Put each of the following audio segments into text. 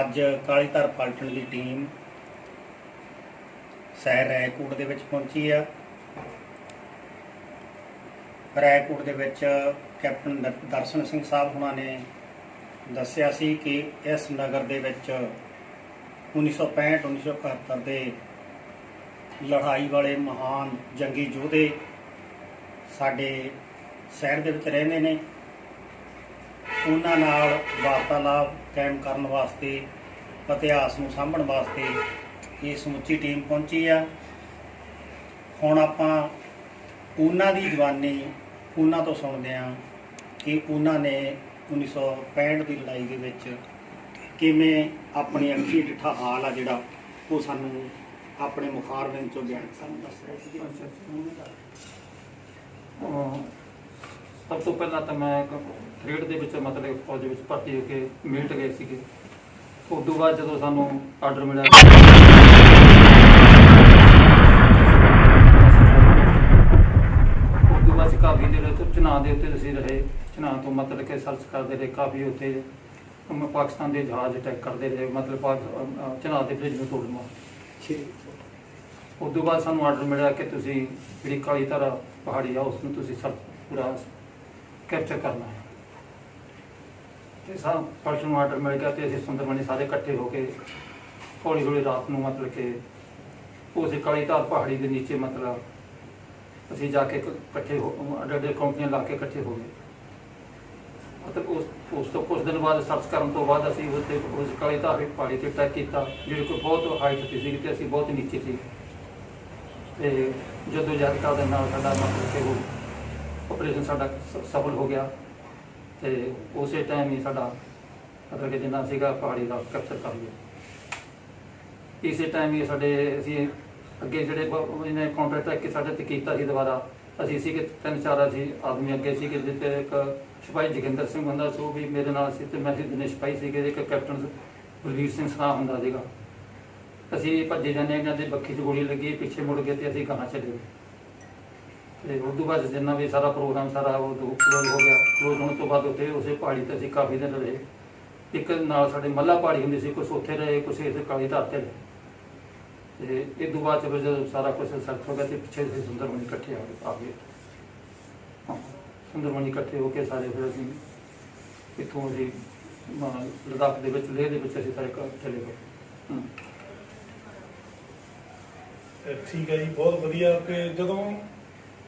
ਅੱਜ ਕਾਲੀਧਰ ਪਲਟਣ ਦੀ ਟੀਮ ਸਹਿਰ ਰਾਏਕੋਟ ਦੇ ਵਿੱਚ ਪਹੁੰਚੀ ਆ। ਰਾਏਕੋਟ ਦੇ ਵਿੱਚ ਕੈਪਟਨ ਦਰਸ਼ਨ ਸਿੰਘ ਸਾਹਿਬ ਉਹਨਾਂ ਨੇ ਦੱਸਿਆ ਸੀ ਕਿ ਇਸ ਨਗਰ ਦੇ ਵਿੱਚ 1965 1971 ਦੇ ਲੜਾਈ ਵਾਲੇ ਮਹਾਨ ਜੰਗੀ ਯੋਧੇ ਸਾਡੇ ਸ਼ਹਿਰ ਦੇ ਵਿੱਚ ਰਹਿੰਦੇ ਨੇ। ਉਹਨਾਂ ਨਾਲ ਵਾਰਤਾਲਾਪ ਕਾਇਮ ਕਰਨ ਵਾਸਤੇ, ਇਤਿਹਾਸ ਨੂੰ ਸਾਂਭਣ ਵਾਸਤੇ ਇਹ ਸਮੁੱਚੀ ਟੀਮ ਪਹੁੰਚੀ ਆ। ਹੁਣ ਆਪਾਂ ਉਹਨਾਂ ਦੀ ਜਵਾਨੀ ਉਹਨਾਂ ਤੋਂ ਸੁਣਦੇ ਆ ਕਿ ਉਹਨਾਂ ਨੇ 1965 ਦੀ ਲੜਾਈ ਦੇ ਵਿੱਚ ਕਿਵੇਂ ਆਪਣੀ ਅੱਖੀ ਡਿੱਠਾ ਹਾਲ ਆ ਜਿਹੜਾ ਉਹ ਸਾਨੂੰ ਆਪਣੇ ਮੁਖਾਰਬਿੰਦ ਚੋਂ ਬਿਆਨ ਸਾਨੂੰ ਦੱਸ ਰਹੇ ਸੀ। ਸਭ ਤੋਂ ਪਹਿਲਾਂ ਤਾਂ ਮੈਂ ਖੇਡ ਦੇ ਵਿੱਚ ਮਤਲਬ ਫੌਜ ਵਿੱਚ ਭਰਤੀ ਹੋ ਕੇ ਮਿਲਟ ਗਏ ਸੀਗੇ। ਉਸ ਤੋਂ ਬਾਅਦ ਜਦੋਂ ਸਾਨੂੰ ਆਰਡਰ ਮਿਲਿਆ ਉਸ ਤੋਂ ਬਾਅਦ ਕਾਫੀ ਦੇਰ ਉੱਥੇ ਚਨਾਹ ਦੇ ਉੱਤੇ ਅਸੀਂ ਰਹੇ। ਚਨਾਹ ਤੋਂ ਮਤਲਬ ਕਿ ਸਰਚ ਕਰਦੇ ਰਹੇ ਕਾਫੀ ਉੱਥੇ ਪਾਕਿਸਤਾਨ ਦੇ ਜਹਾਜ਼ ਅਟੈਕ ਕਰਦੇ ਰਹੇ ਮਤਲਬ ਪਾਕ ਚਨਾਹ ਦੇ ਬ੍ਰਿਜ ਨੂੰ ਤੋੜਨ ਉਸ ਤੋਂ ਬਾਅਦ ਸਾਨੂੰ ਆਰਡਰ ਮਿਲਿਆ ਕਿ ਤੁਸੀਂ ਜਿਹੜੀ ਕਾਲੀ ਧਾਰਾ ਪਹਾੜੀ ਆ ਉਸ ਨੂੰ ਤੁਸੀਂ ਸਰਚ ਪੂਰਾ ਕੈਪਚਰ ਕਰਨਾ ਹੈ। ਤੇ ਸਾਂ ਪਰਸੋਂ ਨੂੰ ਆਰਡਰ ਮਿਲ ਗਿਆ ਤੇ ਅਸੀਂ ਸੁੰਦਰਮਣੀ ਸਾਰੇ ਇਕੱਠੇ ਹੋ ਕੇ ਹੌਲੀ ਹੌਲੀ ਰਾਤ ਨੂੰ ਮਤਲਬ ਕਿ ਉਸ ਕਾਲੀਧਾਰ ਪਹਾੜੀ ਦੇ ਨੀਚੇ ਮਤਲਬ ਅਸੀਂ ਜਾ ਕੇ ਇਕੱਠੇ ਹੋ ਅੱਡੇ ਅੱਡ ਕੰਪਨੀਆਂ ਲਾ ਕੇ ਇਕੱਠੇ ਹੋ ਗਏ। ਮਤਲਬ ਉਸ ਉਸ ਤੋਂ ਕੁਝ ਦਿਨ ਬਾਅਦ ਸਰਚ ਕਰਨ ਤੋਂ ਬਾਅਦ ਅਸੀਂ ਉਸ ਉਸ ਕਾਲੀਧਾਰ ਪਹਾੜੀ ਤੇ ਟੈਕ ਕੀਤਾ, ਜਿਹੜੀ ਕੋਈ ਬਹੁਤ ਹਾਈਟ ਤੇ ਸੀ ਤੇ ਅਸੀਂ ਬਹੁਤ ਨੀਚੇ ਸੀ। ਤੇ ਜਦੋਂ ਜਦ ਦੇ ਨਾਲ ਸਾਡਾ ਮਤਲਬ ਕਿ ਉਹ ਆਪਰੇਸ਼ਨ ਸਾਡਾ ਸ- ਸਫਲ ਹੋ ਗਿਆ। ਤੇ ਉਸੇ ਟਾਈਮ ਹੀ ਸਾਡਾ ਮਤਲਬ ਕਿ ਜਿੰਨਾ ਸੀਗਾ ਪਹਾੜੀ ਦਾ ਕੈਪਚਰ ਕਰ ਲਿਆ। ਇਸੇ ਟਾਈਮ ਹੀ ਸਾਡੇ ਅਸੀਂ ਅੱਗੇ ਜਿਹੜੇ ਬ- ਇਹਨੇ ਕੰਟਰੈਕਟ ਕਿ ਸਾਡੇ ਤੇ ਕੀਤਾ ਸੀ ਦੁਬਾਰਾ। ਅਸੀਂ ਸੀਗੇ ਤਿੰਨ ਚਾਰ ਅਸੀਂ ਆਦਮੀ ਅੱਗੇ ਸੀਗੇ ਕਿ ਜਿੱਤੇ ਇੱਕ ਸਿਪਾਹੀ ਜੋਗਿੰਦਰ ਸਿੰਘ ਹੁੰਦਾ ਸੀ ਉਹ ਵੀ ਮੇਰੇ ਨਾਲ ਸੀ ਤੇ ਮੈਂ ਸੀ ਦਿਨੇਸ਼ ਸਿਪਾਹੀ ਸੀਗੇ ਇੱਕ ਕੈਪਟਨ ਬਲਵੀਰ ਸਿੰਘ ਸਰਾ ਹੁੰਦਾ ਸੀਗਾ। ਅਸੀਂ ਭੱਜੇ ਜਾਂਦੇ ਹਾਂ, ਇਹਨਾਂ ਦੇ ਬੱਖੀ 'ਚ ਗੋਲੀ ਲੱਗੀ ਪਿੱਛੇ ਮੁੜ ਗਏ ਤੇ ਅਸੀਂ ਗਾਹਾਂ ਚਲੇ ਗਏ। ਤੇ ਉਸ ਤੋਂ ਬਾਅਦ ਜਿੰਨਾ ਵੀ ਸਾਰਾ ਪ੍ਰੋਗਰਾਮ ਸਾਰਾ ਉਹ ਕਲੋਜ਼ ਹੋ ਗਿਆ। ਕਲੋਜ਼ ਹੋਣ ਤੋਂ ਬਾਅਦ ਉੱਥੇ ਉਸੇ ਪਹਾੜੀ ਤੇ ਅਸੀਂ ਕਾਫੀ ਦਿਨ ਰਹੇ। ਇੱਕ ਨਾਲ ਸਾਡੇ ਮੱਲਾ ਪਹਾੜੀ ਹੁੰਦੀ ਸੀ ਕੁਛ ਉੱਥੇ ਰਹੇ ਕੁਛ ਇਸੇ ਕਾਲੀ ਧਾਰ ਤੇ ਰਹੇ। ਤੇ ਇਹ ਤੋਂ ਬਾਅਦ 'ਚ ਫਿਰ ਜਦੋਂ ਸਾਰਾ ਕੁਝ ਸਰਚ ਹੋ ਗਿਆ ਤੇ ਪਿੱਛੇ ਅਸੀਂ ਸੁੰਦਰਮਣੀ ਇਕੱਠੇ ਆ ਗਏ ਆ ਗਏ ਹਾਂ, ਸੁੰਦਰਮਣੀ ਇਕੱਠੇ ਹੋ ਕੇ ਸਾਰੇ ਫਿਰ ਅਸੀਂ ਇੱਥੋਂ ਅਸੀਂ ਲਦਾਖ ਦੇ ਵਿੱਚ ਲੇਹ ਦੇ ਵਿੱਚ ਅਸੀਂ ਸਾਰੇ ਚਲੇ ਗਏ। ਠੀਕ ਹੈ ਜੀ ਬਹੁਤ ਵਧੀਆ। ਕਿ ਜਦੋਂ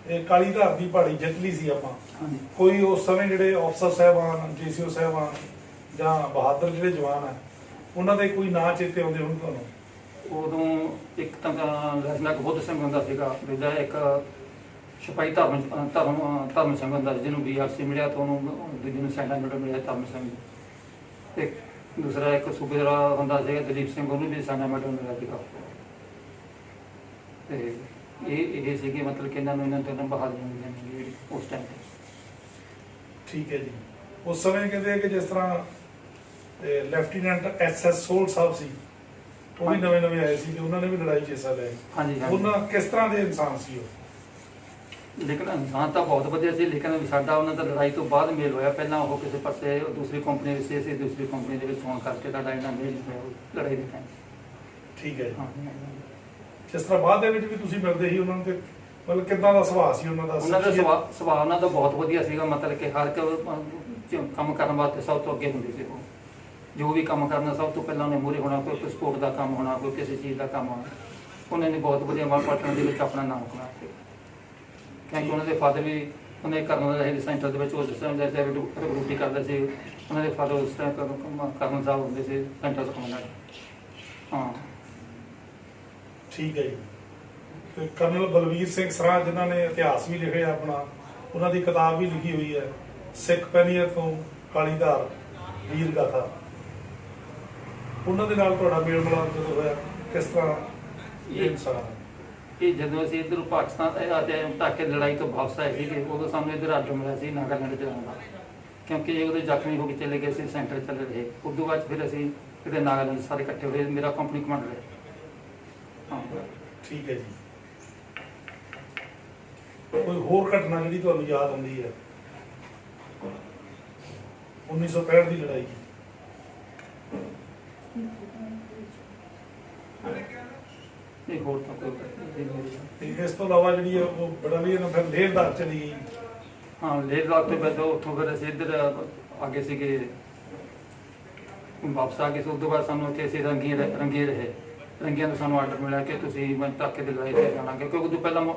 ਇਹ ਕਾਲੀ ਧਾਰ ਦੀ ਪਹਾੜੀ ਜਿੱਤ ਲਈ ਸੀ ਆਪਾਂ। ਹਾਂਜੀ। ਕੋਈ ਉਸ ਸਮੇਂ ਜਿਹੜੇ ਅਫਸਰ ਸਾਹਿਬਾਨ ਜੀਸੀਓ ਸਾਹਿਬਾਨ ਜਾਂ ਬਹਾਦਰ ਜਿਹੜੇ ਜਵਾਨ ਆ ਉਹਨਾਂ ਦੇ ਕੋਈ ਨਾਂ ਚੇਤੇ ਆਉਂਦੇ ਹੋਣ ਤੁਹਾਨੂੰ? ਉਦੋਂ ਇੱਕ ਤਾਂ ਲੈਫਟੀਨੈਂਟ ਬੁੱਧ ਸਿੰਘ ਹੁੰਦਾ ਸੀਗਾ ਦੂਜਾ ਇੱਕ ਸਿਪਾਹੀ ਧਰਮ ਧਰਮ ਧਰਮ ਸਿੰਘ ਹੁੰਦਾ ਸੀ, ਜਿਹਨੂੰ ਬੀਆਰਸੀ ਮਿਲਿਆ ਤਾਂ ਉਹਨੂੰ ਦੂਜੇ ਨੂੰ ਸੈਂਡਾ ਮੈਡਲ ਮਿਲਿਆ ਧਰਮ ਸਿੰਘ ਤੇ ਦੂਸਰਾ ਇੱਕ ਸੂਬੇਦਾਰ ਹੁੰਦਾ ਸੀਗਾ ਦਲੀਪ ਸਿੰਘ ਉਹਨੂੰ ਵੀ ਸੈਂਡਾ ਮੈਡਲ ਮਿਲਿਆ ਸੀਗਾ। ਤੇ ਇਹ ਇਹ ਸੀਗੇ ਮਤਲਬ ਕਿ ਇਹਨਾਂ ਨੂੰ ਇਹਨਾਂ ਤੋਂ ਬਹਾਦਰੀ ਮਿਲੀਆਂ ਨੇ ਜਿਹੜੀ ਉਸ ਟਾਈਮ ਤੇ। ਠੀਕ ਹੈ ਜੀ। ਉਸ ਸਮੇਂ ਕਹਿੰਦੇ ਕਿ ਜਿਸ ਤਰ੍ਹਾਂ lieutenant S S Sol Sahib ਸੀ ਉਹ ਵੀ ਨਵੇਂ ਨਵੇਂ ਆਏ ਸੀ ਤੇ ਉਹਨਾਂ ਨੇ ਵੀ ਲੜਾਈ 'ਚ ਹਿੱਸਾ ਲਿਆ ਹਾਂਜੀ ਹਾਂਜੀ। ਉਹਨਾਂ ਕਿਸ ਤਰ੍ਹਾਂ ਦੇ ਇਨਸਾਨ ਸੀ ਉਹ? ਲੇਕਿਨ ਇਨਸਾਨ ਤਾਂ ਬਹੁਤ ਵਧੀਆ ਸੀ ਲੇਕਿਨ ਸਾਡਾ ਉਹਨਾਂ ਦਾ ਲੜਾਈ ਤੋਂ ਬਾਅਦ ਮੇਲ ਹੋਇਆ। ਪਹਿਲਾਂ ਉਹ ਕਿਸੇ ਪਾਸੇ ਦੂਸਰੀ ਕੰਪਨੀ ਵਿੱਚ ਸੀ ਅਸੀਂ ਦੂਸਰੀ ਕੰਪਨੀ ਦੇ ਵਿੱਚ ਹੋਣ ਕਰਕੇ ਸਾਡਾ ਇਹਨਾਂ ਮੇਲ ਹੋਇਆ ਲੜਾਈ ਦੇ ਟਾਈਮ ਠੀਕ ਹੈ ਜੀ। ਹਾਂ ਤਰ੍ਹਾਂ ਬਾਅਦ ਦੇ ਵਿੱਚ ਵੀ ਤੁਸੀਂ ਮਿਲਦੇ ਸੀ ਉਹਨਾਂ ਨੂੰ ਤੇ ਮਤਲਬ ਕਿੱਦਾਂ ਦਾ ਸੁਭਾਅ ਸੀ ਉਹਨਾਂ ਦਾ? ਉਹਨਾਂ ਦਾ ਸੁਭਾਅ ਸੁਭਾਅ ਉਹਨਾਂ ਦਾ ਬਹੁਤ ਵਧੀਆ ਸੀਗਾ, ਮਤਲਬ ਕਿ ਹਰ ਇੱਕ ਕੰਮ ਕਰਨ ਵਾਸਤੇ ਸਭ ਤੋਂ ਅੱਗੇ ਹੁੰਦੇ ਸੀ ਉਹ। ਜੋ ਵੀ ਕੰਮ ਕਰਨਾ, ਸਭ ਤੋਂ ਪਹਿਲਾਂ ਉਹਨੇ ਮੂਹਰੇ ਹੋਣਾ, ਕੋਈ ਸਪੋਰਟ ਦਾ ਕੰਮ ਹੋਣਾ, ਕੋਈ ਕਿਸੇ ਚੀਜ਼ ਦਾ ਕੰਮ ਹੋਣਾ। ਉਹਨਾਂ ਨੇ ਬਹੁਤ ਵਧੀਆ ਮਾਲ ਦੇ ਵਿੱਚ ਆਪਣਾ ਨਾਮ ਕਮਾਇਆ। ਸੀ ਕਿਉਂਕਿ ਉਹਨਾਂ ਦੇ ਫਾਦਰ ਵੀ, ਉਹਨੇ ਕਰਨ ਦਾ ਹੈਡ ਸੈਂਟਰ ਦੇ ਵਿੱਚ ਉਸ ਟਾਈਮ ਦੇ ਰਿਕਰੂਟੀ ਕਰਦੇ ਸੀ, ਉਹਨਾਂ ਦੇ ਫਾਦਰ ਉਸ ਟਾਈਮ ਕਰਨ ਸਾਹਿਬ ਹੁੰਦੇ ਸੀ ਸੈਂਟਰ ਕਮਾਂਡਰ ਹਾਂ। ਠੀਕ ਹੈ ਜੀ। ਤੇ ਕਰਨਲ ਬਲਵੀਰ ਸਿੰਘ ਸਰਾਂ ਜਿਨ੍ਹਾਂ ਨੇ ਇਤਿਹਾਸ ਵੀ ਲਿਖਿਆ ਆਪਣਾ ਉਹਨਾਂ ਦੀ ਕਿਤਾਬ ਵੀ ਲਿਖੀ ਹੋਈ ਹੈ ਸਿੱਖ ਪੈਨੀਅਰ ਤੋਂ ਕਾਲੀਧਾਰ ਵੀਰ ਗਾਥਾ। ਉਹਨਾਂ ਦੇ ਨਾਲ ਤੁਹਾਡਾ ਮੇਲ ਮਿਲਾਪ ਜਦੋਂ ਹੋਇਆ ਕਿਸ ਤਰ੍ਹਾਂ ਇਹ ਇਨਸਾਨ? ਇਹ ਜਦੋਂ ਅਸੀਂ ਇੱਧਰ ਪਾਕਿਸਤਾਨ ਆਤੇ ਟਾਕੇ ਲੜਾਈ ਤੋਂ ਵਾਪਸ ਆਏ ਸੀਗੇ ਉਦੋਂ ਸਾਨੂੰ ਇੱਧਰ ਆਰਡਰ ਮਿਲਿਆ ਸੀ ਨਾਗਾਲੈਂਡ ਜਾਣ ਦਾ। ਕਿਉਂਕਿ ਇਹ ਉਹਦੇ ਜ਼ਖਮੀ ਹੋ ਕੇ ਚਲੇ ਗਏ ਸੀ ਸੈਂਟਰ ਚਲੇ ਰਹੇ ਉਦੋਂ ਬਾਅਦ 'ਚ ਫਿਰ ਅਸੀਂ ਕਿਤੇ ਨਾਗਾਲੈਂਡ ਸਾਰੇ ਇਕੱਠੇ ਹੋਏ ਮੇਰਾ ਕੰਪਨੀ ਕਮਾਂਡਰ ਹੈ। ਹਾਂ ਠੀਕ ਹੈ ਜੀ। ਕੋਈ ਹੋਰ ਘਟਨਾ ਜਿਹੜੀ ਤੁਹਾਨੂੰ ਯਾਦ ਆਉਂਦੀ ਹੈ? 1965 ਦੀ ਲੜਾਈ। ਇਹ ਹੋਰ ਤਾਂ ਕੋਈ ਨਹੀਂ ਤੇ ਇਸ ਤੋਂ ਇਲਾਵਾ ਜਿਹੜੀ ਹੈ ਉਹ ਬੜਾ ਵੀ ਇਹਨਾਂ ਫਿਰ ਲੇਹਦਾਰ ਚਲੀ ਗਈ। ਹਾਂ ਲੇਟ ਰਾਤ ਤੋਂ ਬਾਅਦ ਉੱਥੋਂ ਫਿਰ ਅਸੀਂ ਇੱਧਰ ਅੱਗੇ ਸੀਗੇ ਵਾਪਸ ਆ ਗਏ ਸੀ। ਤੋਂ ਬਾਅਦ ਸਾਨੂੰ ਇੱਥੇ ਅਸੀਂ ਰੰਗੀ ਰੰਗੇ ਰਹੇ। ਰੰਗੀਆਂ ਤੋਂ ਸਾਨੂੰ ਆਰਡਰ ਮਿਲਿਆ ਕਿ ਤੁਸੀਂ ਮੈਂ ਟਾਕੇ ਦੇ ਲੜਾਈ ਤੇ ਜਾਣਾ, ਕਿਉਂਕਿ ਉਦੋਂ ਪਹਿਲਾਂ ਮੁ-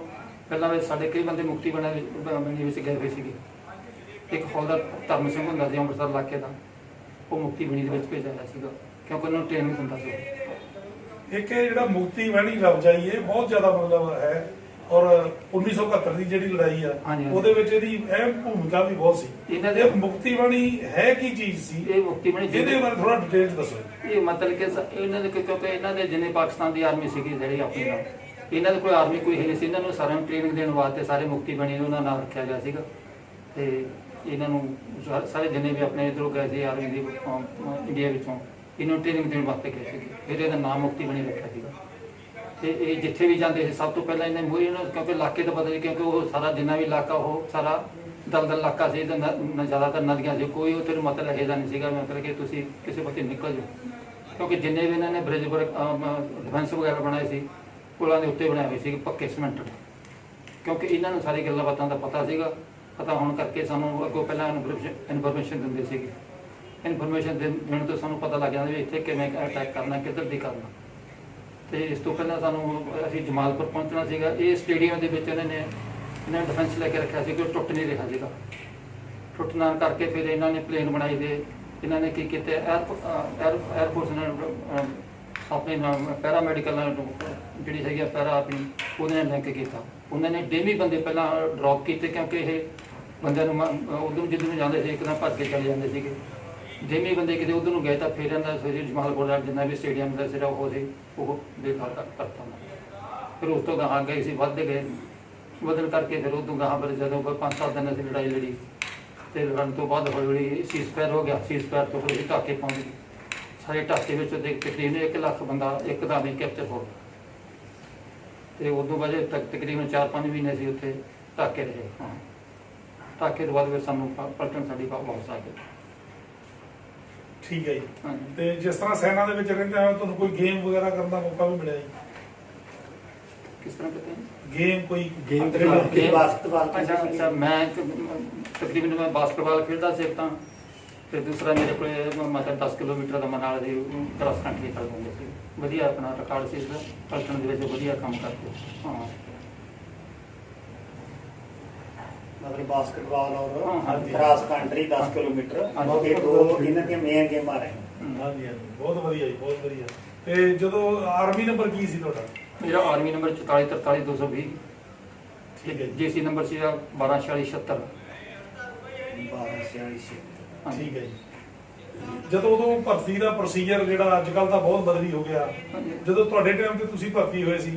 ਪਹਿਲਾਂ ਵੀ ਸਾਡੇ ਕਈ ਬੰਦੇ ਮੁਕਤੀ ਬਣਾ ਮੰਡੀ ਵਿੱਚ ਗਏ ਹੋਏ ਸੀਗੇ। ਇੱਕ ਹੌਲਦਾਰ ਧਰਮ ਸਿੰਘ ਹੁੰਦਾ ਸੀ, ਅੰਮ੍ਰਿਤਸਰ ਇਲਾਕੇ ਦਾ। ਉਹ ਮੁਕਤੀ ਬਣੀ ਦੇ ਵਿੱਚ ਭੇਜਿਆ ਗਿਆ ਸੀਗਾ, ਕਿਉਂਕਿ ਉਹਨੂੰ ਟ੍ਰੇਨਿੰਗ ਦਿੰਦਾ ਸੀ। ਇੱਕ ਇਹ ਜਿਹੜਾ ਮੁਕਤੀ ਵਹਿਣੀ ਲਫ਼ਜ਼ ਆਈ ਇਹ ਬਹੁਤ ਜ਼ਿਆਦਾ ਮਤਲਬ ਹੈ। ਔਰ 1971 ਦੀ ਜਿਹੜੀ ਲੜਾਈ ਆ ਹਾਂਜੀ, ਹਾਂਜੀ। ਉਹਦੇ ਵਿੱਚ ਇਹਦੀ ਅਹਿਮ ਭੂਮਿਕਾ ਵੀ ਬਹੁਤ ਸੀ। ਇਹਨਾਂ ਦੇ ਇਹ ਮੁਕਤੀ ਬਾਣੀ ਹੈ ਕੀ ਚੀਜ਼ ਸੀ? ਇਹ ਮੁਕਤੀ ਬਣੀ ਇਹਦੇ ਬਾਰੇ ਥੋੜਾ ਡਿਟੇਲ ਦੱਸੋ ਇਹ ਮਤਲਬ ਕਿ ਸ- ਇਹਨਾਂ ਦੇ ਕਿਉਂਕਿ ਇਹਨਾਂ ਦੇ ਜਿੰਨੇ ਪਾਕਿਸਤਾਨ ਦੀ ਆਰਮੀ ਸੀਗੀ ਜਿਹੜੀ ਆਪਣੀ ਨਾਲ। ਇਹਨਾਂ ਦੇ ਕੋਈ ਆਰਮੀ ਕੋਈ ਹੈ ਨਹੀਂ ਸੀ ਇਹਨਾਂ ਨੂੰ ਸਾਰਿਆਂ ਨੂੰ ਟ੍ਰੇਨਿੰਗ ਦੇਣ ਵਾਸਤੇ ਸਾਰੇ ਮੁਕਤੀ ਬਣੀ ਉਹਨਾਂ ਨਾਲ ਰੱਖਿਆ ਗਿਆ ਸੀਗਾ। ਤੇ ਇਹਨਾਂ ਨੂੰ ਸਾ- ਸਾਰੇ ਜਿੰਨੇ ਵੀ ਆਪਣੇ ਇਧਰੋਂ ਗਏ ਸੀ ਆਰਮੀ ਦੀ ਇੰਡੀਆ ਵਿੱਚੋਂ ਇਹਨਾਂ ਨੂੰ ਟ੍ਰੇਨਿੰਗ ਦੇਣ ਵਾਸਤੇ ਗਏ ਸੀਗੇ। ਫਿਰ ਇਹਦਾ ਨਾਮ ਮੁਕਤੀ ਬਣੀ ਰੱਖਿਆ ਸੀਗਾ। ਤੇ ਇਹ ਜਿੱਥੇ ਵੀ ਜਾਂਦੇ ਸੀ ਸਭ ਤੋਂ ਪਹਿਲਾਂ ਇਹਨੇ ਮੂਹਰੇ ਨੂੰ, ਕਿਉਂਕਿ ਇਲਾਕੇ ਦਾ ਪਤਾ ਸੀ ਕਿਉਂਕਿ ਉਹ ਸਾਰਾ ਜਿੰਨਾ ਵੀ ਇਲਾਕਾ, ਉਹ ਸਾਰਾ ਦਲਦਲ ਇਲਾਕਾ ਸੀ, ਤੇ ਨ- ਜ਼ਿਆਦਾਤਰ ਨਦੀਆਂ ਸੀ। ਕੋਈ ਉੱਥੇ ਨੂੰ ਮਤਲਬ ਇਹਦਾ ਨਹੀਂ ਸੀਗਾ, ਮਤਲਬ ਕਿ ਤੁਸੀਂ ਕਿਸੇ ਪਾਸੇ ਨਿਕਲ ਜਾਓ। ਕਿਉਂਕਿ ਜਿੰਨੇ ਵੀ ਇਹਨਾਂ ਨੇ ਬ੍ਰਿਜ ਵਰ ਡਿਫੈਂਸ ਵਗੈਰਾ ਬਣਾਏ ਸੀ, ਪੁਲਾਂ ਦੇ ਉੱਤੇ ਬਣਾਏ ਹੋਏ ਸੀ, ਪੱਕੇ ਸੀਮੈਂਟ ਕਿਉਂਕਿ ਇਹਨਾਂ ਨੂੰ ਸਾਰੀ ਗੱਲਾਂ ਬਾਤਾਂ ਦਾ ਪਤਾ ਸੀਗਾ। ਪਤਾ ਹੋਣ ਕਰਕੇ ਸਾਨੂੰ ਅੱਗੋਂ ਪਹਿਲਾਂ ਇਨਫੋਰਮੇਸ਼ਨ ਦਿੰਦੇ ਸੀਗੇ। ਇਨਫੋਰਮੇਸ਼ਨ ਦੇਣ ਤੋਂ ਸਾਨੂੰ ਪਤਾ ਲੱਗ ਜਾਂਦਾ ਵੀ ਇੱਥੇ ਕਿਵੇਂ ਅਟੈਕ ਕਰਨਾ, ਕਿੱਧਰ ਦੀ ਕਰਨਾ। ਤੇ ਇਸ ਤੋਂ ਪਹਿਲਾਂ ਸਾਨੂੰ ਅਸੀਂ ਜਮਾਲਪੁਰ ਪਹੁੰਚਣਾ ਸੀਗਾ। ਇਹ ਸਟੇਡੀਅਮ ਦੇ ਵਿੱਚ ਇਹਨਾਂ ਨੇ ਇਹਨਾਂ ਨੇ ਡਿਫੈਂਸ ਲੈ ਕੇ ਰੱਖਿਆ ਸੀ ਕਿ ਉਹ ਟੁੱਟ ਨਹੀਂ ਰਿਹਾ ਸੀਗਾ। ਟੁੱਟਣਾ ਕਰਕੇ ਫਿਰ ਇਹਨਾਂ ਨੇ ਪਲੇਨ ਬਣਾਈ ਦੇ ਇਹਨਾਂ ਨੇ ਕੀ ਕੀਤਾ 에ਅਰ 에ਅਰਫੋਰਸ ਆਪਣੇ ਨਾਲ ਪੈਰਾਮੈਡੀਕਲ ਨਾਲ ਜਿਹੜੀ ਹੈਗੀ ਆ ਪੈਰਾ ਆਪਣੀ, ਉਹਦੇ ਨਾਲ ਲਿੰਕ ਕੀਤਾ। ਉਹਨਾਂ ਨੇ ਡੇਮੀ ਬੰਦੇ ਪਹਿਲਾਂ ਡ੍ਰੌਪ ਕੀਤੇ ਕਿਉਂਕਿ ਇਹ ਬੰਦਿਆਂ ਨੂੰ ਉਧਰ ਜਿੱਧਰ ਨੂੰ ਜਾਂਦੇ ਸੀ, ਇੱਕ ਇੱਕਦਮ ਭੱਜ ਕੇ ਚਲੇ ਜਾਂਦੇ ਸੀਗੇ। ਜਿਵੇਂ ਬੰਦੇ ਕਿਤੇ ਉਧਰ ਨੂੰ ਗਏ ਤਾਂ ਫਿਰ ਇਹਨਾਂ ਸਵੇਰੇ ਜਮਾਲਪੁਰ ਦਾ ਜਿੰਨਾ ਵੀ ਸਟੇਡੀਅਮ ਦਾ ਸਿਰਾ ਉਹ ਸੀ, ਉਹ ਬੇਕਾਰ ਕਰ- ਕਰਤਾ ਫਿਰ ਉਸ ਤੋਂ ਗਾਹਾਂ ਗਏ ਸੀ ਵੱਧਦੇ ਗਏ। ਬਦਲ ਕਰਕੇ ਫਿਰ ਉਦੋਂ ਗਾਹਾਂ ਪਰ ਜਦੋਂ ਕੋਈ ਪੰਜ ਸੱਤ ਦਿਨ ਅਸੀਂ ਲੜਾਈ ਲੜੀ ਤੇ ਲੜਨ ਤੋਂ ਬਾਅਦ ਹੌਲੀ ਹੌਲੀ ਸੀਜ਼ਫਾਇਰ ਹੋ ਗਿਆ ਸੀਜ਼ਫਾਇਰ ਤੋਂ ਫਿਰ ਅਸੀਂ ਢਾਕੇ ਪਾਉਂਦੇ। ਸਾਰੇ ਢਾਕੇ ਵਿੱਚ ਦੇ ਤਕਰੀਬਨ 1 ਲੱਖ ਬੰਦਾ ਇੱਕ ਦਾ ਨਹੀਂ ਕੈਪਚਰ ਹੋ ਗਿਆ। ਤੇ ਉਦੋਂ ਬਾਅਦ ਤੱਕ ਤਕਰੀਬਨ 4-5 ਮਹੀਨੇ ਅਸੀਂ ਉੱਥੇ ਢਾਕੇ ਰਹੇ। ਹਾਂ। ਢਾਕੇ ਤੋਂ ਬਾਅਦ ਫਿਰ ਸਾਨੂੰ ਪਲਟਨ ਸਾਡੀ ਵਾਪਸ ਆ ਗਈ। ਠੀਕ ਹੈ ਜੀ। ਹਾਂਜੀ। ਤੇ ਜਿਸ ਤਰ੍ਹਾਂ ਸੈਨਾ ਦੇ ਵਿੱਚ ਰਹਿੰਦੇ ਆ ਤੁਹਾਨੂੰ ਕੋਈ ਗੇਮ ਵਗੈਰਾ ਕਰਨ ਦਾ ਮੌਕਾ ਵੀ ਮਿਲਿਆ ਜੀ? ਕਿਸ ਤਰ੍ਹਾਂ ਕਿਤੇ ਗੇਮ ਕੋਈ ਗੇਮ ਤੇ ਬਾਸਕਟਬਾਲ ਅੱਛਾ ਅੱਛਾ ਮੈਂ ਇੱਕ, ਤਕਰੀਬਨ ਮੈਂ ਬਾਸਕਟਬਾਲ ਖੇਡਦਾ ਸੀ ਇੱਕ ਤਾਂ। ਤੇ ਦੂਸਰਾ ਮੇਰੇ ਕੋਲੇ ਮਤਲਬ 10 ਕਿਲੋਮੀਟਰ ਦਾ ਮਨਾਲ ਦੀ ਕ੍ਰਾਸ ਕੰਟਰੀ ਕਰ ਦਿੰਦੇ ਸੀ। ਵਧੀਆ ਆਪਣਾ ਰਿਕਾਰਡ ਸੀ ਇਸਦਾ ਪਲਟਨ ਦੇ ਵਿੱਚ ਵਧੀਆ ਕੰਮ ਕਰਦੇ ਹਾਂ। ਮਤਲਬ ਬਾਸਕਟਬਾਲ ਹਾਂ, ਔਰ। Cross country 10 kilometre. ਇਹ ਦੋ ਇਹਨਾਂ ਦੀਆਂ ਮੇਨ ਗੇਮਾਂ ਰਹੇ ਹਾਂਜੀ ਹਾਂਜੀ। ਬਹੁਤ ਵਧੀਆ ਜੀ ਬਹੁਤ ਵਧੀਆ। ਤੇ ਜਦੋਂ ਆਰਮੀ ਨੰਬਰ ਕੀ ਸੀ ਤੁਹਾਡਾ? ਮੇਰਾ ਆਰਮੀ ਨੰਬਰ 4433220 ਠੀਕ ਹੈ ਜੀਸੀ ਨੰਬਰ ਸੀ 124676 12 46 ਠੀਕ ਹੈ ਜੀ। ਜਦੋਂ ਉਦੋਂ ਭਰਤੀ ਦਾ ਪ੍ਰੋਸੀਜਰ ਜਿਹੜਾ ਅੱਜ ਕੱਲ ਤਾਂ ਬਹੁਤ ਬਦਲੀ ਹੋ ਗਿਆ। ਜਦੋਂ ਤੁਹਾਡੇ ਟਾਈਮ ਤੇ ਤੁਸੀਂ ਭਰਤੀ ਹੋਏ ਸੀ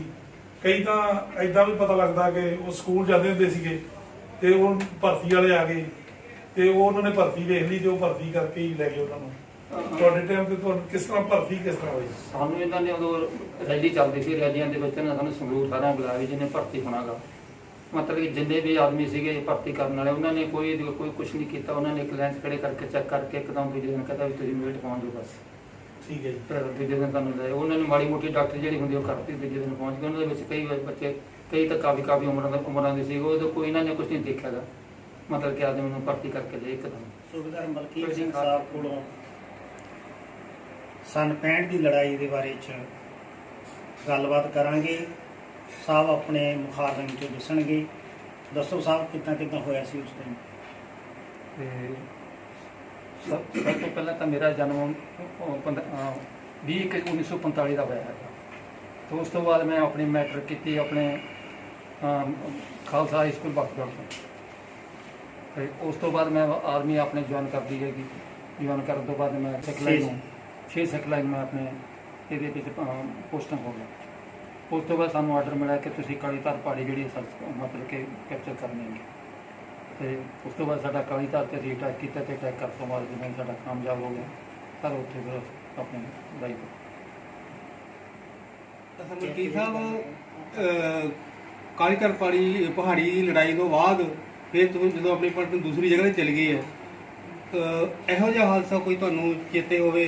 ਕਈ ਤਾਂ ਐਦਾਂ ਵੀ ਪਤਾ ਲੱਗਦਾ ਕਿ ਉਹ ਸਕੂਲ ਜਾਂਦੇ ਹੁੰਦੇ ਸੀਗੇ। ਤੇ ਉਹ ਭਰਤੀ ਵਾਲੇ ਆ ਗਏ। ਤੇ ਉਹ ਉਹਨਾਂ ਨੇ ਭਰਤੀ ਵੇਖ ਲਈ ਤੇ ਉਹ ਭਰਤੀ ਕਰਕੇ ਹੀ ਲੈ ਗਏ ਉਹਨਾਂ ਨੂੰ। ਤੁਹਾਡੇ ਟਾਈਮ ਤੇ ਤੁਹਾਨੂੰ ਕਿਸ ਤਰ੍ਹਾਂ ਭਰਤੀ ਕਿਸ ਤਰ੍ਹਾਂ ਹੋਈ? ਸਾਨੂੰ ਇਹਨਾਂ ਨੇ ਉਦੋਂ ਰੈਲੀ ਚੱਲਦੀ ਸੀ ਰੈਲੀਆਂ ਦੇ ਵਿੱਚ ਨਾ ਸਾਨੂੰ ਸੰਗਰੂਰ ਸਾਰਿਆਂ ਬੁਲਾਇਆ ਵੀ ਜਿਹਨੇ ਭਰਤੀ ਹੋਣਾਗਾ ਮਤਲਬ ਕਿ ਜਿੰਨੇ ਵੀ ਆਦਮੀ ਸੀਗੇ ਭਰਤੀ ਕਰਨ ਵਾਲੇ ਉਹਨਾਂ ਨੇ ਕੋਈ ਕੋਈ ਕੁਝ ਨਹੀਂ ਕੀਤਾ ਉਹਨਾਂ ਨੇ ਇੱਕ ਲਾਈਨ ਖੜੇ ਕਰਕੇ ਚੈੱਕ ਕਰਕੇ ਇੱਕਦਮ ਦੂਜੇ ਦਿਨ ਕਹਿੰਦਾ ਵੀ ਤੁਸੀਂ ਮੇਟ ਪਹੁੰਚ ਜਾਓ ਬਸ। ਠੀਕ ਹੈ ਜੀ। ਫਿਰ ਦੂਜੇ ਦਿਨ ਸਾਨੂੰ ਲੈ ਉਹਨਾਂ ਨੇ ਮਾੜੀ ਮੋਟੀ ਡਾਕਟਰ ਜਿਹੜੀ ਹੁੰਦੀ ਉਹ ਕਰਤੀ ਦੂਜੇ ਦਿਨ ਪਹੁੰਚ ਗਏ। ਉਹਨਾਂ ਦੇ ਵਿੱਚ ਕਈ ਬੱਚੇ ਕਈ ਤਾਂ ਕਾਫੀ ਕਾਫੀ ਉਮਰਾਂ ਦੇ ਉਮਰਾਂ ਦੇ ਸੀ ਉਹ ਤਾਂ ਕੋਈ ਇਹਨਾਂ ਨੇ ਕੁਝ ਨਹੀਂ ਦੇਖਿਆਗਾ ਮਤਲਬ ਕਿ ਆਦਮੀ ਨੂੰ ਭਰਤੀ ਕਰਕੇ ਲੈ ਇੱਕਦਮ ਸੁਬੇਦਾਰ ਮਲਕੀਤ ਸਿੰਘ ਸਾਹਿਬ ਕੋਲੋਂ ਸਨ 65 ਦੀ ਲੜਾਈ ਦੇ ਬਾਰੇ ਚ ਗੱਲਬਾਤ ਕਰਾਂਗੇ। ਸਾਹਿਬ ਆਪਣੇ ਮੁਖਾਰਬਨ ਚ ਦੱਸਣਗੇ। ਦੱਸੋ ਸਾਹਿਬ ਕਿੱਦਾਂ ਕਿੱਦਾਂ ਹੋਇਆ ਸੀ ਉਸ ਟਾਈਮ ਤੇ ਸਭ ਸਭ ਤੋਂ ਪਹਿਲਾਂ ਤਾਂ ਮੇਰਾ ਜਨਮ ਅਹ, ਪੰਦ- ਅਹ, 20 ਇੱਕ 1945 ਦਾ ਹੋਇਆ ਹੈ ਤੇ ਉਸ ਤੋਂ ਬਾਅਦ ਮੈਂ ਆਪਣੀ ਮੈਟ੍ਰਿਕ ਕੀਤੀ ਆਪਣੇ ਖਾਲਸਾ ਹਾਈ ਸਕੂਲ ਬਖਤਗੜ੍ਹ ਤੋਂ ਤੇ ਉਸ ਤੋਂ ਬਾਅਦ ਮੈਂ ਆਰਮੀ ਆਪਣੇ ਜੁਆਇਨ ਕਰ ਲਈ ਹੈਗੀ। ਜੁਆਇਨ ਕਰਨ ਤੋਂ ਬਾਅਦ ਮੈਂ ਸਿਖਲਾਈ ਨੂੰ 6 ਸਿਖਲਾਈ ਮੈਂ ਆਪਣੇ ਇਹਦੇ ਵਿੱਚ ਪੋਸਟਿੰਗ ਹੋ ਗਿਆ ਉਸ ਤੋਂ ਬਾਅਦ ਸਾਨੂੰ ਆਰਡਰ ਮਿਲਿਆ ਕਿ ਤੁਸੀਂ ਕਾਲੀ ਧਾਰ ਪਹਾੜੀ ਜਿਹੜੀ ਮਤਲਬ ਕਿ ਕੈਪਚਰ ਕਰਨੀ ਹੈ ਤੇ ਉਸ ਤੋਂ ਬਾਅਦ ਸਾਡਾ ਕਾਲੀ ਧਾਰ ਤੇ ਅਸੀਂ ਅਟੈਕ ਕੀਤਾ ਤੇ ਅਟੈਕ ਕਰਨ ਤੋਂ ਬਾਅਦ ਜਿਵੇਂ ਸਾਡਾ ਕਾਮਯਾਬ ਹੋ ਗਿਆ ਪਰ ਉੱਥੇ ਫਿਰ ਆਪਣੇ ਲਾਈਫ ਮਲਕੀ ਸਾਹਿਬ ਅਹ, ਕਾਲੀ ਘਰ ਪਾੜੀ ਪਹਾੜੀ ਦੀ ਲੜਾਈ ਤੋਂ ਬਾਅਦ ਫਿਰ ਤੁਸੀਂ ਜਦੋਂ ਆਪਣੀ ਪਲਟਨ ਦੂਸਰੀ ਜਗ੍ਹਾ ਤੇ ਚਲ ਗਈ ਹੈ ਇਹੋ ਜਿਹਾ ਹਾਦਸਾ ਕੋਈ ਤੁਹਾਨੂੰ ਚੇਤੇ ਹੋਵੇ?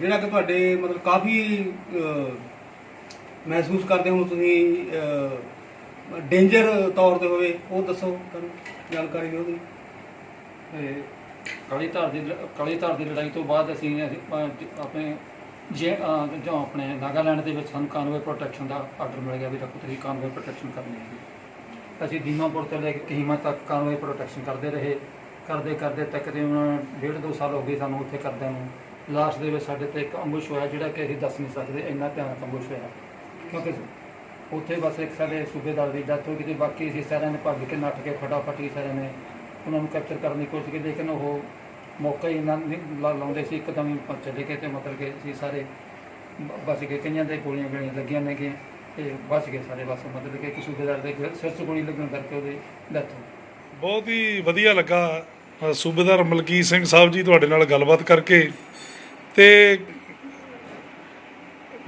ਜਿਹੜਾ ਕਿ ਤੁਹਾਡੇ ਮਤਲਬ ਕਾਫੀ ਮਹਿਸੂਸ ਕਰਦੇ ਹੋ ਤੁਸੀਂ ਡੇਂਜਰ ਤੌਰ ਤੇ ਹੋਵੇ ਉਹ ਦੱਸੋ ਤੁਹਾਨੂੰ ਜਾਣਕਾਰੀ ਦਿਓ ਉਹਦੀ ਤੇ ਕਾਲੀ ਧਾਰ ਦੀ ਲ- ਕਾਲੀ ਧਾਰ ਦੀ ਲੜਾਈ ਤੋਂ ਬਾਅਦ ਅਸੀਂ ਆਪਣੇ ਜੇ ਅਹ, ਜੋ ਆਪਣੇ ਨਾਗਾਲੈਂਡ ਦੇ ਵਿੱਚ ਸਾਨੂੰ ਕਾਨਵੇ ਪ੍ਰੋਟੈਕਸ਼ਨ ਦਾ ਆਰਡਰ ਮਿਲ ਗਿਆ ਵੀ ਰੱਖੋ ਤੁਸੀਂ ਕਾਨਵੇ ਪ੍ਰੋਟੈਕਸ਼ਨ ਕਰਨੀ ਹੈ ਅਸੀਂ ਦੀਮਾਪੁਰ ਤੋਂ ਲੈ ਕੇ ਕਹੀਮਾ ਤੱਕ ਕਾਨਵੇ ਪ੍ਰੋਟੈਕਸ਼ਨ ਕਰਦੇ ਰਹੇ। ਕਰਦੇ ਕਰਦੇ ਤਕਰੀਬਨ ਡੇਢ ਦੋ ਸਾਲ ਹੋ ਗਏ ਸਾਨੂੰ ਉੱਥੇ ਕਰਦਿਆਂ ਨੂੰ। ਲਾਸਟ ਦੇ ਵਿੱਚ ਸਾਡੇ ਤੇ ਇੱਕ ਅੰਬੁਸ਼ ਹੋਇਆ ਜਿਹੜਾ ਕਿ ਅਸੀਂ ਦੱਸ ਨਹੀਂ ਸਕਦੇ ਇੰਨਾ ਭਿਆਨਕ ਅੰਬੁਸ਼ ਹੋਇਆ। ਕਿਉਂਕਿ ਉੱਥੇ ਬਸ ਇੱਕ ਸਾਡੇ ਸੂਬੇਦਾਰ ਦੀ ਡੈਥ ਹੋ ਗਈ ਤੇ ਬਾਕੀ ਅਸੀਂ ਸਾਰਿਆਂ ਨੇ ਭੱਜ ਕੇ ਨੱਠ ਕੇ ਫਟਾਫਟ ਹੀ ਸਾਰਿਆਂ ਨੇ ਉਹਨਾਂ ਨੂੰ ਕੈਪਚਰ ਕਰਨ ਦੀ ਕੋਸ਼ਿਸ਼ ਕੀਤੀ ਲੇਕਿਨ ਉਹ ਮੌਕਾ ਹੀ ਇਹਨਾਂ ਨੇ ਲਾ- ਲਾਉਂਦੇ ਸੀ ਇੱਕਦਮ ਹੀ ਭੱਜ ਚਲੇ ਗਏ ਤੇ ਮਤਲਬ ਕਿ ਅਸੀਂ ਸਾਰੇ ਬ- ਬਚ ਗਏ ਕਈਆਂ ਦੇ ਗੋਲੀਆਂ ਗੋਲੀਆਂ ਲੱਗੀਆਂ ਨੇ ਕਿ ਤੇ ਬਚ ਗਏ ਸਾਰੇ ਬਸ ਮਤਲਬ ਕਿ ਇੱਕ ਸੂਬੇਦਾਰ ਦੇ ਸਿਰ 'ਚ ਗੋਲੀ ਲੱਗਣ ਕਰਕੇ ਉਹਦੀ ਡੈਥ ਹੋ ਗਈ। ਬਹੁਤ ਹੀ ਵਧੀਆ ਲੱਗਾ ਅ, ਸੂਬੇਦਾਰ ਮਲਕੀਤ ਸਿੰਘ ਸਾਹਿਬ ਜੀ ਤੁਹਾਡੇ ਨਾਲ ਗੱਲਬਾਤ ਕਰਕੇ ਤੇ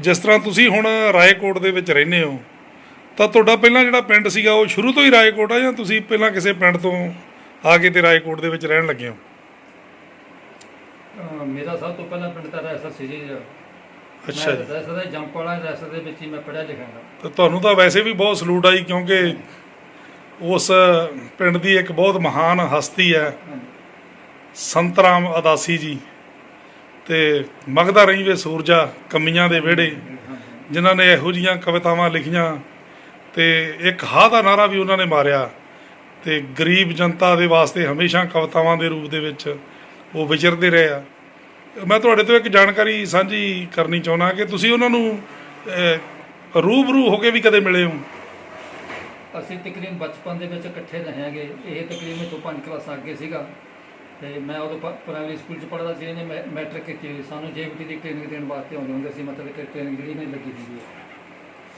ਜਿਸ ਤਰ੍ਹਾਂ ਤੁਸੀਂ ਹੁਣ ਰਾਏਕੋਟ ਦੇ ਵਿੱਚ ਰਹਿੰਦੇ ਹੋ ਤਾਂ ਤੁਹਾਡਾ ਪਹਿਲਾਂ ਜਿਹੜਾ ਪਿੰਡ ਸੀਗਾ ਉਹ ਸ਼ੁਰੂ ਤੋਂ ਹੀ ਰਾਏਕੋਟ ਆ ਜਾਂ ਤੁਸੀਂ ਪਹਿਲਾਂ ਕਿਸੇ ਪਿੰਡ ਤੋਂ ਆ ਕੇ ਤੇ ਰਾਏਕੋਟ ਦੇ ਵਿੱਚ ਰਹਿਣ ਲੱਗੇ ਹੋ? ਅਹ ਮੇਰਾ ਸਭ ਤੋਂ ਪਹਿਲਾਂ ਪਿੰਡ ਤਾਂ ਰੈਸਰ ਸੀ ਜੀ। ਅੱਛਾ ਜੀ। ਰੈਸਰ ਦਾ ਜੰਪ ਵਾਲਾ ਰੈਸਰ ਦੇ ਵਿੱਚ ਹੀ ਮੈਂ ਪੜਿਆ ਲਿਖਿਆ ਤੇ ਤੁਹਾਨੂੰ ਤਾਂ ਵੈਸੇ ਵੀ ਬਹੁਤ ਸਲੂਟ ਆਈ ਕਿਉਂਕਿ ਉਸ ਪਿੰਡ ਦੀ ਇੱਕ ਬਹੁਤ ਮਹਾਨ ਹਸਤੀ ਹੈ। ਹਾਂਜੀ। ਸੰਤਰਾਮ ਅਦਾਸੀ ਜੀ ਤੇ ਮਗਦਾ ਰਹੀ ਵੇ ਸੂਰਜਾ ਕਮੀਆਂ ਦੇ ਵਿਹੜੇ ਜਿਨ੍ਹਾਂ ਨੇ ਇਹੋ ਜੀਆਂ ਕਵਿਤਾਵਾਂ ਲਿਖੀਆਂ ਤੇ ਇੱਕ ਹਾ ਦਾ ਨਾਰਾ ਵੀ ਉਹਨਾਂ ਨੇ ਮਾਰਿਆ ਤੇ ਗਰੀਬ ਜਨਤਾ ਦੇ ਵਾਸਤੇ ਹਮੇਸ਼ਾ ਕਵਿਤਾਵਾਂ ਦੇ ਰੂਪ ਦੇ ਵਿੱਚ ਉਹ ਵਿਚਰਦੇ ਰਹੇ ਆ। ਮੈਂ ਤੁਹਾਡੇ ਤੋਂ ਇੱਕ ਜਾਣਕਾਰੀ ਸਾਂਝੀ ਕਰਨੀ ਚਾਹੁੰਦਾ ਕਿ ਤੁਸੀਂ ਉਹਨਾਂ ਨੂੰ ਰੂਬਰੂ ਹੋ ਕੇ ਵੀ ਕਦੇ ਮਿਲੇ ਹੋ? ਅਸੀਂ ਤਕਰੀਬਨ ਬਚਪਨ ਦੇ ਵਿੱਚ ਇਕੱਠੇ ਰਹੇ ਹਾਂਗੇ। ਇਹ ਤਕਰੀਬਨ ਤੋਂ ਪੰਜ ਕਲਾਸਾਂ ਅੱਗੇ ਸੀਗਾ। ਤੇ ਮੈਂ ਉਦੋਂ ਪ- ਪ੍ਰਾਇਮਰੀ ਸਕੂਲ ਚ ਪੜ੍ਹਦਾ ਸੀ। ਇਹਨੇ ਮੈ- ਮੈਟ੍ਰਿਕ ਕੀਤੀ ਹੋਈ। ਸਾਨੂੰ ਜੇਬੀਟੀ ਦੀ ਟ੍ਰੇਨਿੰਗ ਦੇਣ ਵਾਸਤੇ ਆਉਂਦੇ ਹੁੰਦੇ ਸੀ। ਮਤਲਬ ਕਿ ਟ੍ਰੇਨਿੰਗ ਜਿਹੜੀ ਨਹੀਂ ਲੱਗੀ ਹੋਈ ਹੈ।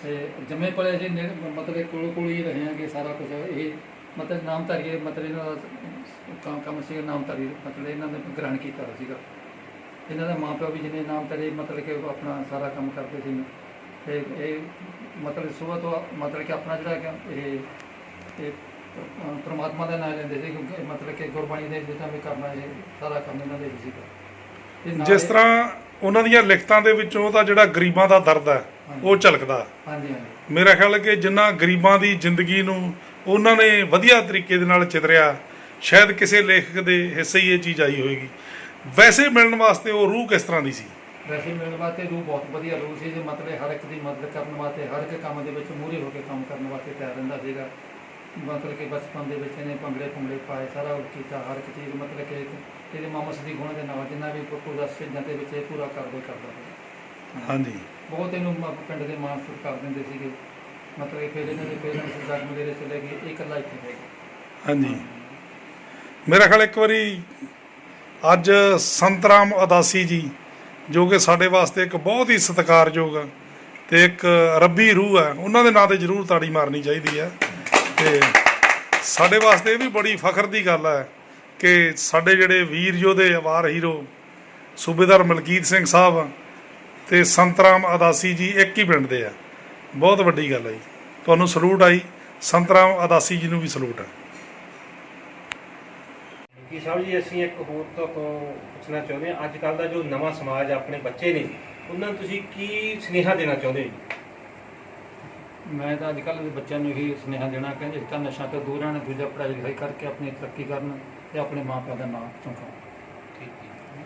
ਤੇ ਜੰਮੇ ਪਲੇ ਜੀ ਮਤਲਬ ਕੋਲ ਕੋਲ ਹੀ ਰਹੇ ਹਾਂਗੇ ਸਾਰਾ ਕੁਝ ਇਹ ਮਤਲਬ ਨਾਮਧਾਰੀ ਮਤਲਬ ਇਹਨਾਂ ਦਾ ਕੰਮ ਕੰਮ ਸੀਗਾ ਨਾਮਧਾਰੀ ਮਤਲਬ ਇਹਨਾਂ ਨੇ ਗ੍ਰਹਿਣ ਕੀਤਾ ਹੋਇਆ ਸੀਗਾ। ਇਹਨਾਂ ਦਾ ਮਾਪਿਓ ਵੀ ਜਿਹਨੇ ਨਾਮਧਾਰੀ ਮਤਲਬ ਕਿ ਆਪਣਾ ਸਾਰਾ ਕੰਮ ਕਰਦੇ ਸੀ। ਤੇ ਇਹ ਮਤਲਬ ਸੁਬਹ ਤੋਂ ਮਤਲਬ ਕਿ ਆਪਣਾ ਜਿਹੜਾ ਕਿ ਇਹ ਇਹ ਪ੍ਰਮਾਤਮਾ ਦਾ ਨਾਮ ਲੈਂਦੇ ਸੀ ਕਿਉਂਕਿ ਮਤਲਬ ਕਿ ਗੁਰਬਾਣੀ ਦੇ ਜਿੱਦਾਂ ਵੀ ਕਰਨਾ ਇਹ ਸਾਰਾ ਕੰਮ ਇਹਨਾਂ ਦੇ ਸੀਗਾ। ਤੇ ਜਿਸ ਇਹ- ਤਰ੍ਹਾਂ ਉਹਨਾਂ ਦੀਆਂ ਲਿਖਤਾਂ ਦੇ ਵਿੱਚੋਂ ਉਹਦਾ ਜਿਹੜਾ ਗਰੀਬਾਂ ਦਾ ਦਰਦ ਹੈ ਉਹ ਝਲਕਦਾ ਹਾਂਜੀ ਹਾਂਜੀ। ਮੇਰਾ ਖਿਆਲ ਹੈ ਕਿ ਜਿੰਨਾ ਗਰੀਬਾਂ ਦੀ ਜ਼ਿੰਦਗੀ ਨੂੰ ਉਹਨਾਂ ਨੇ ਵਧੀਆ ਤਰੀਕੇ ਦੇ ਨਾਲ ਚਿਤਰਿਆ। ਸ਼ਾਇਦ ਕਿਸੇ ਲੇਖਕ ਦੇ ਹਿੱਸੇ ਹੀ ਇਹ ਚੀਜ਼ ਆਈ ਹੋਏਗੀ। ਵੈਸੇ ਮਿਲਣ ਵਾਸਤੇ ਉਹ ਰੂਹ ਕਿਸ ਤਰ੍ਹਾਂ ਦੀ ਸੀ? ਵੈਸੇ ਮਿਲਣ ਵਾਸਤੇ ਰੂਹ ਬਹੁਤ ਵਧੀਆ ਰੂਹ ਸੀ ਜੇ ਮਤਲਬ ਹਰ ਇੱਕ ਦੀ ਮਦਦ ਕਰਨ ਵਾਸਤੇ ਹਰ ਇੱਕ ਕੰਮ ਦੇ ਵਿੱਚ ਮੂਹਰੇ ਹੋ ਕੇ ਕੰਮ ਕਰਨ ਵਾਸਤੇ ਤਿਆਰ ਰਹਿੰਦਾ ਸੀਗਾ। ਮਤਲਬ ਕਿ ਬਚਪਨ ਦੇ ਵਿੱਚ ਇਹਨੇ ਭੰਗੜੇ ਭੰਗੜੇ ਪਾਏ ਸਾਰਾ ਕੁਝ ਕੀਤਾ ਹਰ ਇੱਕ ਚੀਜ਼ ਮਤਲਬ ਕਿ ਇਹਦੇ ਮਾਮਾ ਸਦੀ ਗੁਣ ਦੇ ਨਾਲ ਜਿੰਨਾ ਵੀ ਪੂਰਾ ਸਟੇਜਾਂ ਦੇ ਵਿੱਚ ਇਹ ਪੂਰਾ ਕਰਦੇ ਕਰਦਾ ਸੀ। ਹਾਂਜੀ। ਬਹੁਤ ਇਹਨੂੰ ਮ- ਪਿੰਡ ਦੇ ਮਾਣ ਸਤਿਕਾਰ ਦਿੰਦੇ ਸੀਗੇ। ਮਤਲਬ ਕਿ ਫਿਰ ਇਹਨਾਂ ਦੇ ਪੇਰੈਂਟਸ ਜਗ ਮੇਰੇ ਚਲੇ ਗਏ, ਇਹ ਇਕੱਲਾ ਇੱਥੇ ਰਹਿ ਗਿਆ। ਹਾਂਜੀ। ਮੇਰਾ ਖਿਆਲ ਇੱਕ ਵਾਰੀ ਅੱਜ ਸੰਤਰਾਮ ਅਦਾਸੀ ਜੀ, ਜੋ ਕਿ ਸਾਡੇ ਵਾਸਤੇ ਇੱਕ ਬਹੁਤ ਹੀ ਸਤਿਕਾਰਯੋਗ ਤੇ ਇੱਕ ਰੱਬੀ ਰੂਹ ਹੈ, ਉਹਨਾਂ ਦੇ ਨਾਂ ਤੇ ਜ਼ਰੂਰ ਤਾੜੀ ਮਾਰਨੀ ਚਾਹੀਦੀ ਹੈ। ਤੇ ਸਾਡੇ ਵਾਸਤੇ ਇਹ ਵੀ ਬੜੀ ਫਖਰ ਦੀ ਗੱਲ ਹੈ ਕਿ ਸਾਡੇ ਜਿਹੜੇ ਵੀਰ ਯੋਧੇ ਅਵਾਰ ਹੀਰੋ ਸੂਬੇਦਾਰ ਮਲਕੀਤ ਸਿੰਘ ਸਾਹਿਬ ਤੇ ਸੰਤਰਾਮ ਅਦਾਸੀ ਜੀ ਇੱਕ ਹੀ ਪਿੰਡ ਦੇ ਆ। ਬਹੁਤ ਵੱਡੀ ਗੱਲ ਹੈ ਜੀ। ਤੁਹਾਨੂੰ ਸਲੂਟ ਆਈ ਸੰਤਰਾਮ ਅਦਾਸੀ ਜੀ ਨੂੰ ਵੀ ਸਲੂਟ ਹੈ ਕੀ ਸਾਹਿਬ ਜੀ ਅਸੀਂ ਇੱਕ ਹੋਰ ਤੋਂ ਪੁੱਛਣਾ ਚਾਹੁੰਦੇ ਹਾਂ। ਅੱਜ ਕੱਲ ਦਾ ਜੋ ਨਵਾਂ ਸਮਾਜ ਆਪਣੇ ਬੱਚੇ ਨੇ ਉਹਨਾਂ ਨੂੰ ਤੁਸੀਂ ਕੀ ਸੁਨੇਹਾ ਦੇਣਾ ਚਾਹੁੰਦੇ ਹੋ ਜੀ? ਮੈਂ ਤਾਂ ਅੱਜ ਕੱਲ੍ਹ ਦੇ ਬੱਚਿਆਂ ਨੂੰ ਇਹੀ ਸੁਨੇਹਾ ਦੇਣਾ ਕਹਿੰਦੇ ਤਾਂ ਨਸ਼ਾ ਤੋਂ ਦੂਰ ਰਹਿਣ ਦੂਜਾ ਪੜ੍ਹਾਈ ਲਿਖਾਈ ਕਰਕੇ ਆਪਣੀ ਤਰੱਕੀ ਕਰਨ ਤੇ ਆਪਣੇ ਮਾਪਿਆਂ ਦਾ ਨਾਮ ਚਮਕਾਉਣ। ਠੀਕ ਹੈ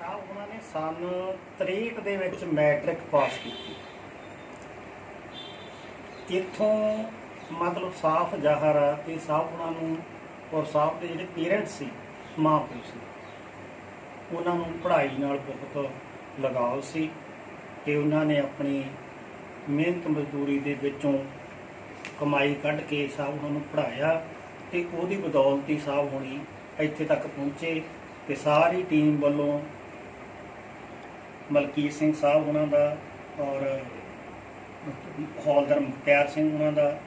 ਸਾਹਿਬ ਉਹਨਾਂ ਨੇ ਸਨ 63 ਦੇ ਵਿੱਚ ਮੈਟ੍ਰਿਕ ਪਾਸ ਕੀਤੀ। ਇੱਥੋਂ ਮਤਲਬ ਸਾਫ਼ ਜ਼ਾਹਰ ਆ ਕਿ ਸਾਹਿਬ ਉਹਨਾਂ ਨੂੰ ਔਰ ਸਾਹਿਬ ਦੇ ਜਿਹੜੇ ਪੇਰੈਂਟਸ ਸੀ, ਮਾਂ ਪਿਓ ਸੀ, ਉਹਨਾਂ ਨੂੰ ਪੜ੍ਹਾਈ ਨਾਲ ਬਹੁਤ ਲਗਾਵ ਸੀ ਤੇ ਉਹਨਾਂ ਨੇ ਆਪਣੀ ਮਿਹਨਤ ਮਜ਼ਦੂਰੀ ਦੇ ਵਿੱਚੋਂ ਕਮਾਈ ਕੱਢ ਕੇ ਸਾਹਿਬ ਉਹਨਾਂ ਨੂੰ ਪੜ੍ਹਾਇਆ ਤੇ ਉਹਦੀ ਬਦੌਲਤ ਹੀ ਸਾਹਿਬ ਹੋਣੀ ਇੱਥੇ ਤੱਕ ਪਹੁੰਚੇ ਤੇ ਸਾਰੀ ਟੀਮ ਵੱਲੋਂ ਮਲਕੀਤ ਸਿੰਘ ਸਾਹਿਬ ਉਹਨਾਂ ਦਾ ਔਰ ਹੌਲਦਾਰ ਮੁਖਤਿਆਰ ਸਿੰਘ ਉਹਨਾਂ ਦਾ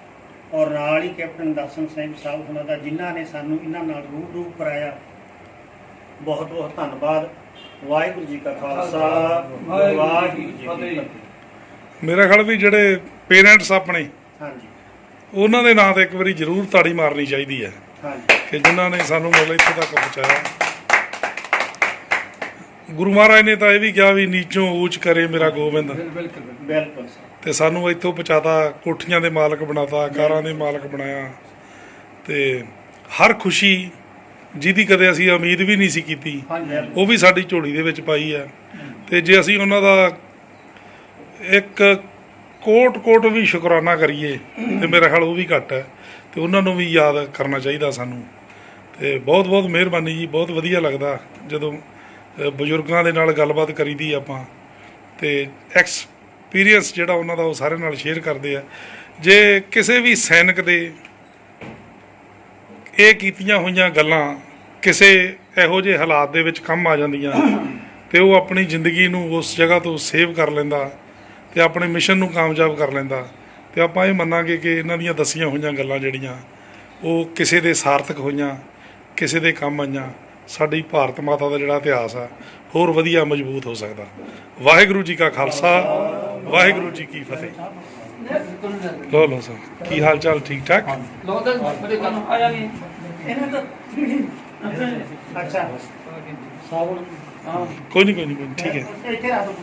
ਔਰ ਨਾਲ ਹੀ ਕੈਪਟਨ ਦਰਸ਼ਨ ਸਿੰਘ ਸਾਹਿਬ ਉਹਨਾਂ ਦਾ ਜਿਨ੍ਹਾਂ ਨੇ ਸਾਨੂੰ ਇਹਨਾਂ ਨਾਲ ਰੂਬਰੂ ਕਰਾਇਆ। ਬਹੁਤ ਬਹੁਤ ਧੰਨਵਾਦ। ਵਾਹਿਗੁਰੂ ਜੀ ਕਾ ਖਾਲਸਾ। ਵਾਹਿਗੁਰੂ ਜੀ ਕੀ ਫਤਿਹ। ਮੇਰਾ ਖਿਆਲ ਵੀ ਜਿਹੜੇ ਪੇਰੈਂਟਸ ਆਪਣੇ ਹਾਂਜੀ। ਉਹਨਾਂ ਦੇ ਨਾਂ ਤੇ ਇੱਕ ਵਾਰੀ ਜ਼ਰੂਰ ਤਾੜੀ ਮਾਰਨੀ ਚਾਹੀਦੀ ਹੈ। ਹਾਂਜੀ। ਕਿ ਜਿਨ੍ਹਾਂ ਨੇ ਸਾਨੂੰ ਮਤਲਬ ਇੱਥੇ ਤੱਕ ਪਹੁੰਚਾਇਆ। ਗੁਰੂ ਮਹਾਰਾਜ ਨੇ ਤਾਂ ਇਹ ਵੀ ਕਿਹਾ ਵੀ ਨੀਚੋਂ ਊਚ ਕਰੇ ਮੇਰਾ ਗੋਬਿੰਦ। ਬਿਲ- ਬਿਲਕੁਲ ਬਿਲਕੁਲ। ਬਿਲਕੁਲ ਸਰ। ਤੇ ਸਾਨੂੰ ਇੱਥੋਂ ਪਹੁੰਚਾਤਾ ਕੋਠੀਆਂ ਦੇ ਮਾਲਕ ਬਣਾਤਾ ਕਾਰਾਂ ਦੇ ਮਾਲਕ ਬਣਾਇਆ। ਤੇ ਹਰ ਖੁਸ਼ੀ ਜਿਹਦੀ ਕਦੇ ਅਸੀਂ ਉਮੀਦ ਵੀ ਨਹੀਂ ਸੀ ਕੀਤੀ ਉਹ ਵੀ ਸਾਡੀ ਝੋਲੀ ਦੇ ਵਿੱਚ ਪਾਈ ਹੈ। ਤੇ ਜੇ ਅਸੀਂ ਉਹਨਾਂ ਦਾ ਇੱਕ ਕੋਟ ਕੋਟ ਵੀ ਸ਼ੁਕਰਾਨਾ ਕਰੀਏ ਤੇ ਮੇਰਾ ਖਿਆਲ ਉਹ ਵੀ ਘੱਟ ਹੈ ਤੇ ਉਹਨਾਂ ਨੂੰ ਵੀ ਯਾਦ ਕਰਨਾ ਚਾਹੀਦਾ ਸਾਨੂੰ। ਤੇ ਬਹੁਤ ਬਹੁਤ ਮਿਹਰਬਾਨੀ ਜੀ ਬਹੁਤ ਵਧੀਆ ਲੱਗਦਾ ਜਦੋਂ ਬਜ਼ੁਰਗਾਂ ਦੇ ਨਾਲ ਗੱਲਬਾਤ ਕਰੀਦੀ ਆਪਾਂ। ਤੇ ਐਕਸਪੀਰੀਅੰਸ ਜਿਹੜਾ ਉਹਨਾਂ ਦਾ ਉਹ ਸਾਰੇ ਨਾਲ ਸ਼ੇਅਰ ਕਰਦੇ ਆ। ਜੇ ਕਿਸੇ ਵੀ ਸੈਨਿਕ ਦੇ ਇਹ ਕੀਤੀਆਂ ਹੋਈਆਂ ਗੱਲਾਂ ਕਿਸੇ ਇਹੋ ਜਿਹੇ ਹਾਲਾਤ ਦੇ ਵਿੱਚ ਕੰਮ ਆ ਜਾਂਦੀਆਂ ਤੇ ਉਹ ਆਪਣੀ ਜ਼ਿੰਦਗੀ ਨੂੰ ਉਸ ਜਗ੍ਹਾ ਤੋਂ ਸੇਵ ਕਰ ਲੈਂਦਾ ਤੇ ਆਪਣੇ ਮਿਸ਼ਨ ਨੂੰ ਕਾਮਯਾਬ ਕਰ ਲੈਂਦਾ, ਤੇ ਆਪਾਂ ਇਹ ਮੰਨਾਂਗੇ ਕਿ ਇਹਨਾਂ ਦੀਆਂ ਦੱਸੀਆਂ ਹੋਈਆਂ ਗੱਲਾਂ ਜਿਹੜੀਆਂ, ਉਹ ਕਿਸੇ ਦੇ ਸਾਰਥਕ ਹੋਈਆਂ, ਕਿਸੇ ਦੇ ਕੰਮ ਆਈਆਂ। ਸਾਡੀ ਭਾਰਤ ਮਾਤਾ ਦਾ ਜਿਹੜਾ ਇਤਿਹਾਸ ਆ, ਹੋਰ ਵਧੀਆ ਮਜ਼ਬੂਤ ਹੋ ਸਕਦਾ। ਵਾਹਿਗੁਰੂ ਜੀ ਕਾ ਖਾਲਸਾ ਵਾਹਿਗੁਰੂ ਜੀ ਕੀ ਫਤਿਹ। ਲੋ ਲੋ ਸਰ ਕੀ ਹਾਲ ਚਾਲ ਠੀਕ ਠਾਕ? ਲੋ ਤਾਂ ਬੜੇ ਕੰਮ ਆ ਜਾਣੀ ਅੱਛਾ। ਸਾਬਣ ਹਾਂ ਕੋਈ ਨਹੀਂ ਕੋਈ ਨਹੀਂ ਠੀਕ ਹੈ। ਇੱਥੇ ਆ ਦੋ।